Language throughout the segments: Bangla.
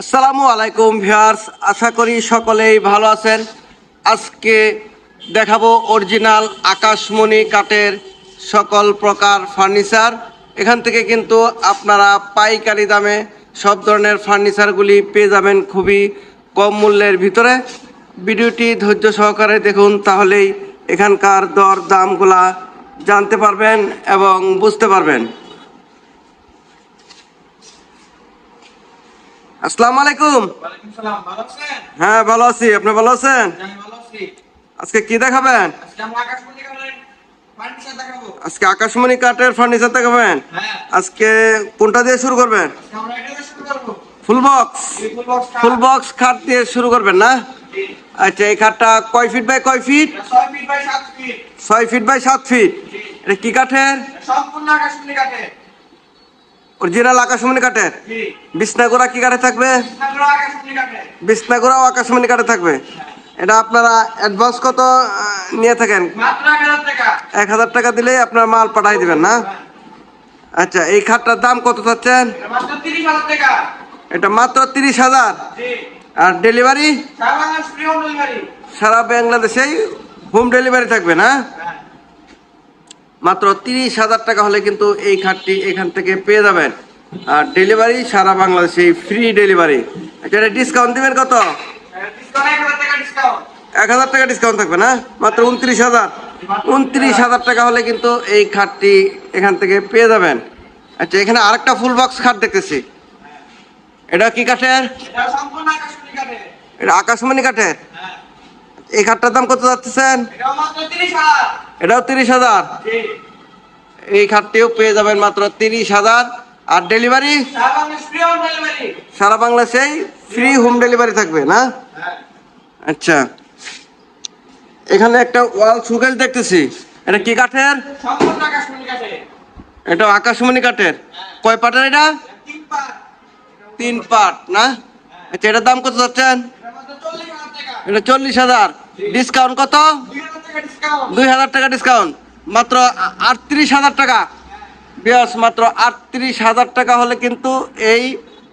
আসসালামু আলাইকুম ভিউয়ার্স, আশা করি সকলেই ভালো আছেন। আজকে দেখাবো অরিজিনাল আকাশমণি কাঠের সকল প্রকার ফার্নিচার। এখান থেকে কিন্তু আপনারা পাইকারি দামে সব ধরনের ফার্নিচারগুলি পেয়ে যাবেন খুবই কম মূল্যের ভিতরে। ভিডিওটি ধৈর্য সহকারে দেখুন, তাহলেই এখানকার দর দামগুলা জানতে পারবেন এবং বুঝতে পারবেন। আসসালামু আলাইকুম। হ্যাঁ ভালো আছি। আপনি ভালো আছেন? আজকে কি দেখাবেন? আজকে আকাশমণি কাঠের ফার্নিচার দেখাবেন? হ্যাঁ। আজকে কোনটা দিয়ে শুরু করবেন? Full box. ফুল বক্স খাট দিয়ে শুরু করবেন না? আচ্ছা এই খাটটা কয় ফিট বাই কয় ফিট? ছয় ফিট বাই সাত ফিট। এটা কি কাঠের? সম্পূর্ণ আকাশমণি কাঠে অরিজিনাল আকাশমণি কাঠের? বিছনাগুড়া কি কাঠে থাকবে? বিছনাগুড়াও আকাশমণি কাঠে থাকবে। এটা আপনারা অ্যাডভান্স কত নিয়ে থাকেন? এক হাজার টাকা। দিলেই আপনার মাল পাঠাই দিবেন না? আচ্ছা এই খাটটার দাম কত চাচ্ছেন? এটা মাত্র তিরিশ হাজার আর সারা ডেলিভারি সারা বাংলাদেশেই হোম ডেলিভারি থাকবে না? হ্যাঁ। মাত্র তিরিশ হাজার টাকা হলে কিন্তু এই খাটটি এখান থেকে পেয়ে যাবেন। আর ডেলিভারি সারা বাংলাদেশে ফ্রি ডেলিভারি। এটা ডিসকাউন্ট দিবেন কত? এক হাজার টাকা ডিসকাউন্ট থাকবে না? মাত্র উনত্রিশ হাজার। উনত্রিশ হাজার টাকা হলে কিন্তু এই খাটটি এখান থেকে পেয়ে যাবেন। আচ্ছা এখানে আরেকটা ফুল বক্স খাট দেখতেছি। এটা কি কাঠের? আকাশমণি এটা আকাশমণি কাঠের? হ্যাঁ। এই খাটটার দাম কত যাচ্ছেন? এটাও তিরিশ হাজার? এই খাটটিও পেয়ে যাবেন মাত্র তিরিশ হাজার। আর ডেলিভারি? সারা বাংলাদেশ ফ্রি হোম ডেলিভারি বাংলাদেশেই ফ্রি হোম ডেলিভারি থাকবে না? হ্যাঁ। আচ্ছা। এখানে একটা ওয়াল সুকেল দেখতেছি। এটা কি কাঠের? এটা আকাশমণি কাঠের। কয় পাটের এটা? তিন পাট। না? আচ্ছা এটার দাম কত যাচ্ছেন? এটা চল্লিশ হাজার। ডিসকাউন্ট কত? দুই হাজার টাকা ডিসকাউন্ট মাত্র আটত্রিশ হাজার টাকা। বিয়াস মাত্র আটত্রিশ হাজার টাকা হলে কিন্তু এই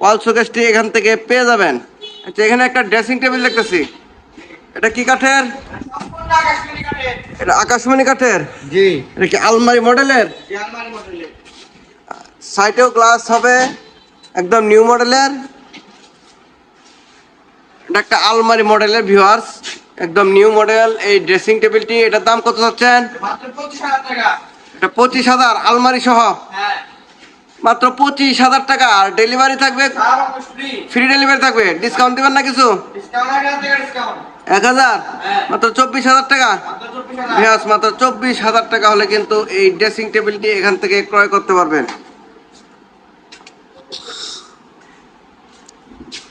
ওয়াল শোকেসটি এখান থেকে পেয়ে যাবেন। আচ্ছা এখানে একটা ড্রেসিং টেবিল দেখতেছি। এটা কি কাঠের? এটা আকাশমণি কাঠের? জি। এটা কি আলমারি মডেলের? সাইডেও গ্লাস হবে একদম নিউ মডেলের এটা একটা আলমারি মডেলের ভিউয়ার্স একদম নিউ মডেল এই ড্রেসিং টেবিলটি এটার দাম কত চাচ্ছেন? পঁচিশ হাজার এটা পঁচিশ হাজার আলমারি সহ? হ্যাঁ। মাত্র পঁচিশ হাজার টাকা আর ডেলিভারি থাকবে? ফ্রি ডেলিভারি থাকবে? ডিসকাউন্ট দিবেন না কিছু? এক হাজার? হ্যাঁ। মাত্র চব্বিশ হাজার টাকা? ভিউয়ার্স মাত্র চব্বিশ হাজার টাকা হলে কিন্তু এই ড্রেসিং টেবিলটি এখান থেকে ক্রয় করতে পারবেন।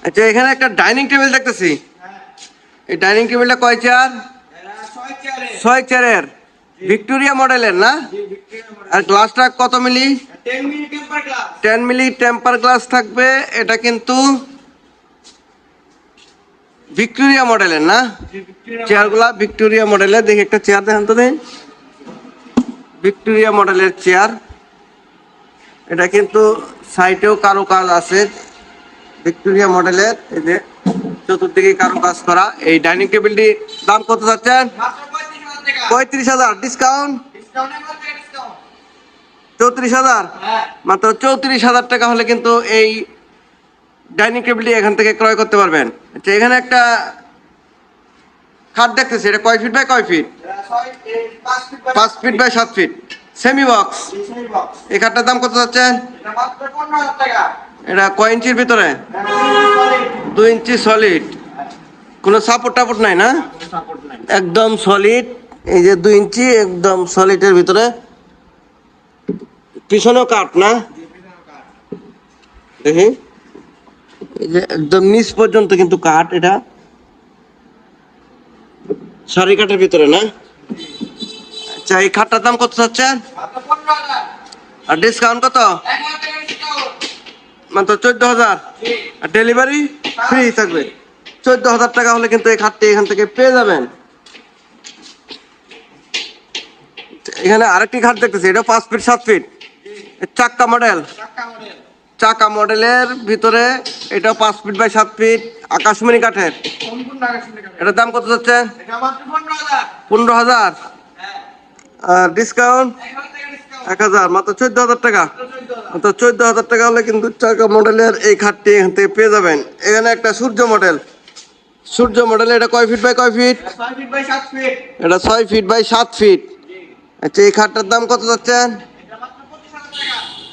আচ্ছা এখানে একটা ডাইনিং টেবিল দেখতেছি। এই ডাইনিং টেবিলটা কয় চেয়ার? ছয় চেয়ারের। ভিক্টোরিয়া মডেলের না? আর গ্লাসটা কত milli? Ten milli temper glass. থাকবে এটা কিন্তু ভিক্টোরিয়া মডেলের না? চেয়ারগুলা ভিক্টোরিয়া মডেলের। দেখি একটা চেয়ার দেখেন তো দেখি ভিক্টোরিয়া মডেলের চেয়ার। এটা কিন্তু সাইটেও কারও কাজ আছে ভিক্টোরিয়া মডেলের। এই যে চতুর্দিকে কারও কাজ করা। এই ডাইনিং টেবিলটি দাম কত যাচ্ছেন পঁয়ত্রিশ হাজার। ডিসকাউন্ট? চৌত্রিশ হাজার? মাত্র চৌত্রিশ হাজার টাকা হলে কিন্তু এই ডাইনিং টেবিলটি এখান থেকে ক্রয় করতে পারবেন। আচ্ছা এখানে একটা খাট দেখতেছি। এটা কয় ফিট বাই কয় ফিট? পাঁচ ফিট বাই সাত ফিট। Semi box. এই খাটটার দাম কত যাচ্ছেন এটা কয় ইঞ্চির ভিতরে? দুই ইঞ্চি সলিড কোনো সাপোর্ট টাপোর্ট নাই না? একদম সলিড এই যে দুই ইঞ্চি, একদম সলিডের ভিতরে। পিছনেও কাঠ না? দেখি। এই যে একদম নিচ পর্যন্ত কিন্তু কাঠ এটা। সারি কাঠের ভিতরে না? আচ্ছা এই খাটটার দাম কত চাচ্ছেন? আর ডিসকাউন্ট কত? মাত্র চোদ্দ হাজার আর ডেলিভারি ফ্রি থাকবে। চোদ্দ হাজার টাকা হলে কিন্তু এই খাটটি এখান থেকে পেয়ে যাবেন। এখানে আরেকটি খাট দেখতেছি এটা পাঁচ ফিট সাত ফিট চাক্কা মডেল চাকা মডেলের ভিতরে এটা পাঁচ ফিট বাই সাত ফিট আকাশমণি কাঠের। এটার দাম কত যাচ্ছে? পনেরো হাজার। পনেরো হাজার। হ্যাঁ। আর ডিসকাউন্ট এক হাজার মাত্র চোদ্দ হাজার টাকা। মাত্র চোদ্দ হাজার টাকা হলে কিন্তু চাকা মডেলের এই খাটটি এখান থেকে পেয়ে যাবেন। এখানে একটা সূর্য মডেল। সূর্য মডেল এটা কয় ফিট বাই কয় ফিট? এটা ছয় ফিট বাই সাত ফিট। আচ্ছা এই খাটটার দাম কত যাচ্ছেন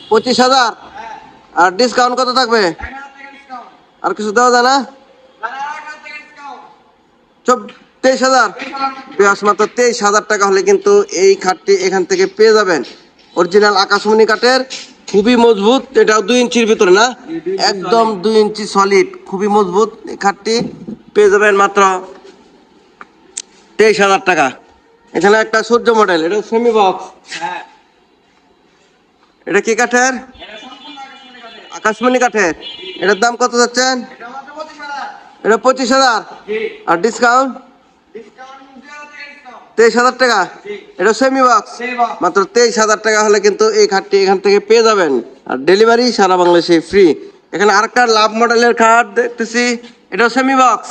পঁচিশ হাজার হ্যাঁ। আর ডিসকাউন্ট কত থাকবে? আর কিছু দেওয়া যায় না? তেইশ হাজার? মাত্র তেইশ হাজার টাকা হলে কিন্তু এই খাটটি এখান থেকে পেয়ে যাবেন। অরিজিনাল আকাশমণি কাঠের খুবই মজবুত এটাও দুই ইঞ্চির ভিতরে না? একদম দুই ইঞ্চি সলিড খুবই মজবুত খাটটি পেয়ে যাবেন মাত্র তেইশ হাজার টাকা। এখানে একটা সূর্য মডেল এটা সেমি বক্স হ্যাঁ। এটা কি কাঠের? আকাশমণি কাঠের। এটার দাম কত যাচ্ছেন? এটা পঁচিশ হাজার। আর ডিসকাউন্ট ডিসকাউন্ট দুই হাজার টাকা ডিসকাউন্ট তেইশ হাজার টাকা? এটা সেমি বক্স মাত্র তেইশ হাজার টাকা হলে কিন্তু এই খাটটি এখান থেকে পেয়ে যাবেন। আর ডেলিভারি সারা বাংলাদেশে ফ্রি এখানে আরেকটা লাভ মডেলের খাট দেখতেছি। এটাও সেমি বক্স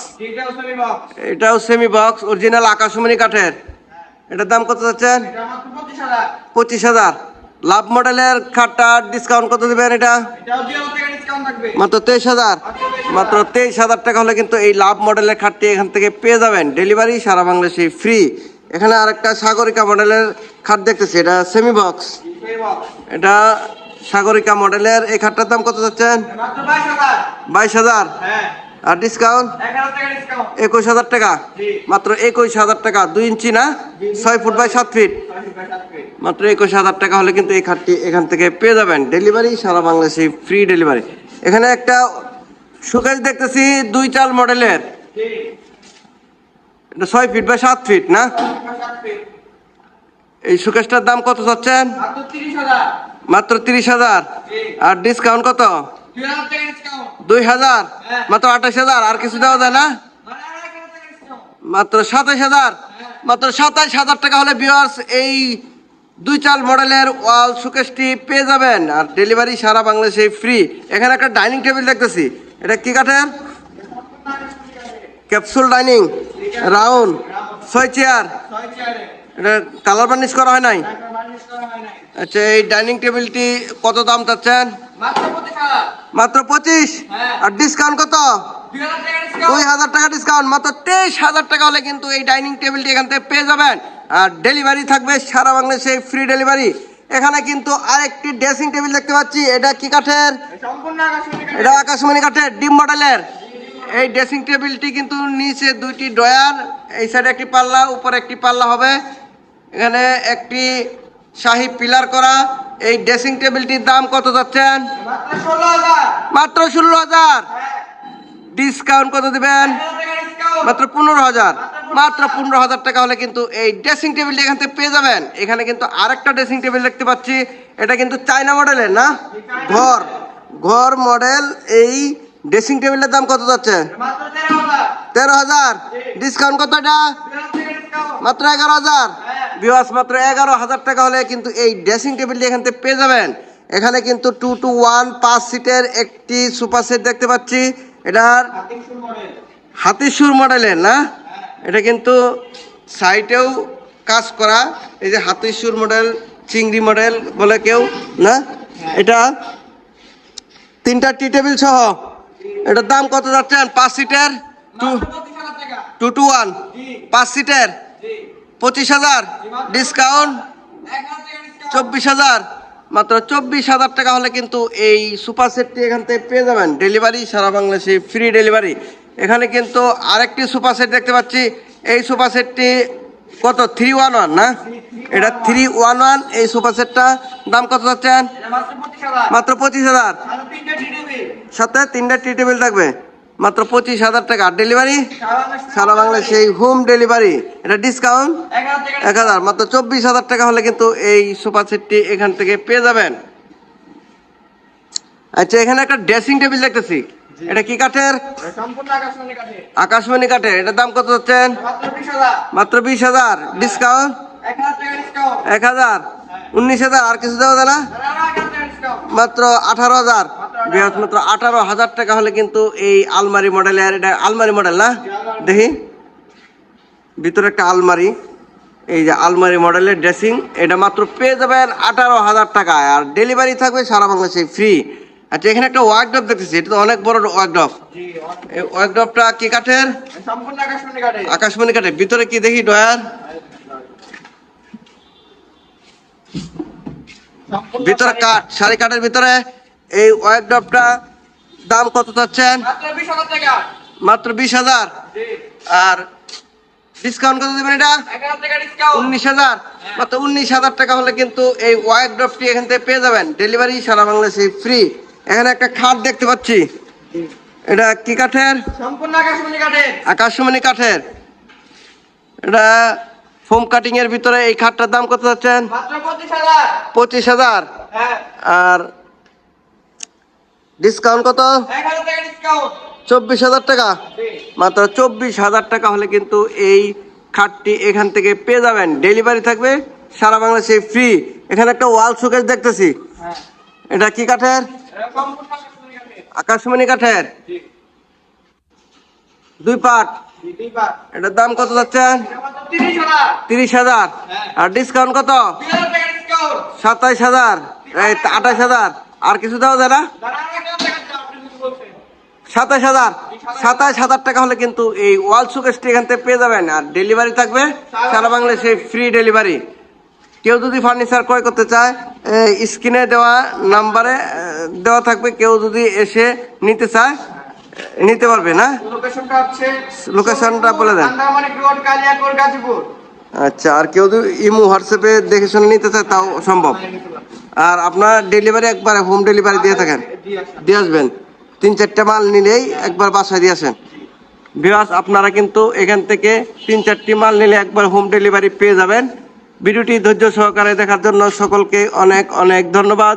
এটাও সেমি বক্স অরিজিনাল আকাশমণি কাঠের। এটার দাম কত যাচ্ছেন পঁচিশ হাজার। লাভ মডেলের খাটটার ডিসকাউন্ট কত দেবেন এটা? মাত্র তেইশ হাজার। মাত্র তেইশ হাজার। টাকা হলে কিন্তু এই লাভ মডেলের খাটটি এখান থেকে পেয়ে যাবেন। ডেলিভারি সারা বাংলাদেশে ফ্রি এখানে আরেকটা সাগরিকা মডেলের খাট দেখতেছি, এটা সেমি বক্স এটা সাগরিকা মডেলের, এই খাটটার দাম কত যাচ্ছেন বাইশ হাজার। আর ডিসকাউন্ট একুশ হাজার টাকা। মাত্র একুশ হাজার টাকা, দুই ইঞ্চি না? ছয় ফুট বাই সাত ফিট। মাত্র একুশ হাজার টাকা হলে কিন্তু এই খাটটি এখান থেকে পেয়ে যাবেন। ডেলিভারি সারা বাংলাদেশে ফ্রি ডেলিভারি। এখানে একটা সুকেশ দেখতেছি, দুই চাল মডেলের। ছয় ফিট বাই সাত ফিট, না? এই সুকেশটার দাম কত চাচ্ছেন? মাত্র তিরিশ হাজার। আর ডিসকাউন্ট কত? দুই হাজার। মাত্র আঠাশ হাজার, আর কিছু দেওয়া যায় না? মাত্র সাতাশ হাজার। মাত্র সাতাশ হাজার টাকা হলে ভিউয়ার্স এই দুই চাল মডেলের ওয়াল সুকেশটি পেয়ে যাবেন। আর ডেলিভারি সারা বাংলাদেশে ফ্রি এখানে একটা ডাইনিং টেবিল দেখতেছি। এটা কি কাঠের? ক্যাপসুল ডাইনিং রাউন্ড ছয় চেয়ার। এটা কালার বার্নিশ করা হয় নাই? আচ্ছা এই ডাইনিং টেবিলটি কত দাম চাচ্ছেন? মাত্র পঁচিশ। আর ডিসকাউন্ট কত? দুই হাজার টাকা ডিসকাউন্ট মাত্র তেইশ হাজার টাকা হলে কিন্তু এই ডাইনিং টেবিলটি এখান থেকে পেয়ে যাবেন। আর ডেলিভারি থাকবে সারা বাংলাদেশে ফ্রি ডেলিভারি এখানে কিন্তু আরেকটি ড্রেসিং টেবিল দেখতে পাচ্ছি এটা কি কাঠের। এটা আকাশমণি কাঠের ডিম মডেলের। এই ড্রেসিং টেবিলটি কিন্তু নিচে দুইটি ডয়ার এই সাইডে একটি পাল্লা, উপরে একটি পাল্লা হবে। এখানে একটি শাহি পিলার করা। এই ড্রেসিং টেবিলটির দাম কত যাচ্ছেন? মাত্র ষোলো হাজার। ডিসকাউন্ট কত দিবেন? মাত্র পনেরো হাজার। মাত্র পনেরো হাজার টাকা হলে কিন্তু এই ড্রেসিং টেবিলটি এখান থেকে পেয়ে যাবেন। এখানে কিন্তু আরেকটা ড্রেসিং টেবিল দেখতে পাচ্ছি। এটা কিন্তু চায়না মডেলের, না? ঘর। ঘর মডেল এই ড্রেসিং টেবিলের দাম কত যাচ্ছে? তেরো হাজার। ডিসকাউন্ট কত এটা? দুই হাজার টাকা ডিসকাউন্ট মাত্র এগারো হাজার। বিওয়াস মাত্র এগারো হাজার টাকা হলে কিন্তু এই ড্রেসিং টেবিলটি এখান থেকে পেয়ে যাবেন। এখানে কিন্তু টু টু ওয়ান পাঁচ সিটের একটি সুপার সেট দেখতে পাচ্ছি। এটার হাতিসুর মডেলের, না? এটা কিন্তু সাইটেও কাজ করা। এই যে হাতিসুর মডেল, চিংড়ি মডেল বলে কেউ, না? এটা তিনটা টি টেবিল সহ এটার দাম কত যাচ্ছেন? পাঁচ সিটের? Two two two one. পাঁচ সিটের? পঁচিশ হাজার? ডিসকাউন্ট। চব্বিশ হাজার। মাত্র চব্বিশ হাজার টাকা হলে কিন্তু এই সুপার সেটটি এখান থেকে পেয়ে যাবেন। ডেলিভারি সারা বাংলাদেশে ফ্রি ডেলিভারি। এখানে কিন্তু আরেকটি সুপার সেট দেখতে পাচ্ছি। এই সুপার সেটটি কত? থ্রি ওয়ান ওয়ান না? এটা থ্রি ওয়ান ওয়ান এই সুপার সেটটা দাম কত যাচ্ছেন মাত্র পঁচিশ হাজার। সাথে তিনটা টি টেবিল থাকবে। মাত্র পঁচিশ হাজার টাকা। ডেলিভারি সারা বাংলাদেশে এই হোম ডেলিভারি এটা ডিসকাউন্ট এক হাজার। মাত্র চব্বিশ হাজার টাকা হলে কিন্তু এই সোফা সেটটি এখান থেকে পেয়ে যাবেন। আচ্ছা এখানে একটা ড্রেসিং টেবিল দেখতেছি। এটা কি কাঠের? আকাশমণি কাঠের। এটার দাম কত হচ্ছেন মাত্র বিশ হাজার। ডিসকাউন্ট? এক হাজার উনিশ হাজার। আর কিছু দেওয়া যায় না? মাত্র আঠারো হাজার। বৃহৎ মাত্র আঠারো হাজার টাকা হলে কিন্তু এই আলমারি মডেলের এটা আলমারি মডেল না? দেখি। ভিতরে একটা আলমারি। এই যে আলমারি মডেলের ড্রেসিং। এটা মাত্র পেয়ে যাবেন আঠারো হাজার টাকায়। আর ডেলিভারি থাকবে সারা বাংলাদেশে ফ্রি। আচ্ছা এখানে একটা ওয়ার্কড্রপ দেখতেছি এটা তো অনেক বড় ওয়ার্কড্রপ জি এই ওয়ার্কড্রপটা কি কাঠের? সম্পূর্ণ আকাশমণি কাঠের। আকাশমণি কাঠের। ভিতরে কি দেখি ডয়ার ভিতরে কাঠ সারি কাঠের ভিতরে। এই ওয়ার্কড্রপটা দাম কত চাচ্ছেন? মাত্র বিশ হাজার টাকা। মাত্র বিশ হাজার? জি। আর ডিসকাউন্ট কত দেবেন এটা? উনিশ হাজার? মাত্র উনিশ হাজার টাকা হলে কিন্তু এই ওয়ার্কড্রপটি এখান থেকে পেয়ে যাবেন। ডেলিভারি সারা বাংলাদেশে ফ্রি। এখানে একটা খাট দেখতে পাচ্ছি। এটা কি কাঠের? সম্পূর্ণ আকাশমণি কাঠের। আকাশমণি কাঠের। এটা ফোম কাটিং এর ভিতরে এই খাটটার দাম কত যাচ্ছেন? পঁচিশ হাজার। হ্যাঁ। আর ডিসকাউন্ট কত? চব্বিশ হাজার টাকা। মাত্র চব্বিশ হাজার টাকা হলে কিন্তু এই খাটটি এখান থেকে পেয়ে যাবেন। ডেলিভারি থাকবে সারা বাংলাদেশে ফ্রি এখানে একটা ওয়াল শোকেস দেখতেছি। হ্যাঁ। এটা কি কাঠের? আকাশমণি কাঠের? দুই পাট। এটার দাম কত যাচ্ছেন মাত্র তিরিশ হাজার। আর ডিসকাউন্ট কত? সাতাইশ হাজার। আঠাশ হাজার। আর কিছু দেওয়া যায় না এক হাজার। সাতাশ হাজার টাকা হলে কিন্তু এই ওয়াল শোকেসটি এখান থেকে পেয়ে যাবেন। আর ডেলিভারি থাকবে সারা বাংলাদেশে ফ্রি ডেলিভারি। কেউ যদি ফার্নিচার ক্রয় করতে চায় স্ক্রিনে দেওয়া নাম্বারে দেওয়া থাকবে কেউ যদি এসে নিতে চায় নিতে পারবে না? লোকেশনটা হচ্ছে লোকেশনটা বলে দেন। গাজীপুর। আচ্ছা আর কেউ যদি ইমো হোয়াটসঅ্যাপে দেখে শুনে নিতে চায় তাও সম্ভব। আর আপনার ডেলিভারি একবারে হোম ডেলিভারি দিয়ে থাকেন। দিয়ে আসবেন। তিন চারটে মাল নিলেই একবার বাসায় দিয়ে আসেন। বিরাজ আপনারা কিন্তু এখান থেকে তিন চারটি মাল নিলে একবার হোম ডেলিভারি পেয়ে যাবেন। ভিডিওটি ধৈর্য সহকারে দেখার জন্য সকলকে অনেক অনেক ধন্যবাদ।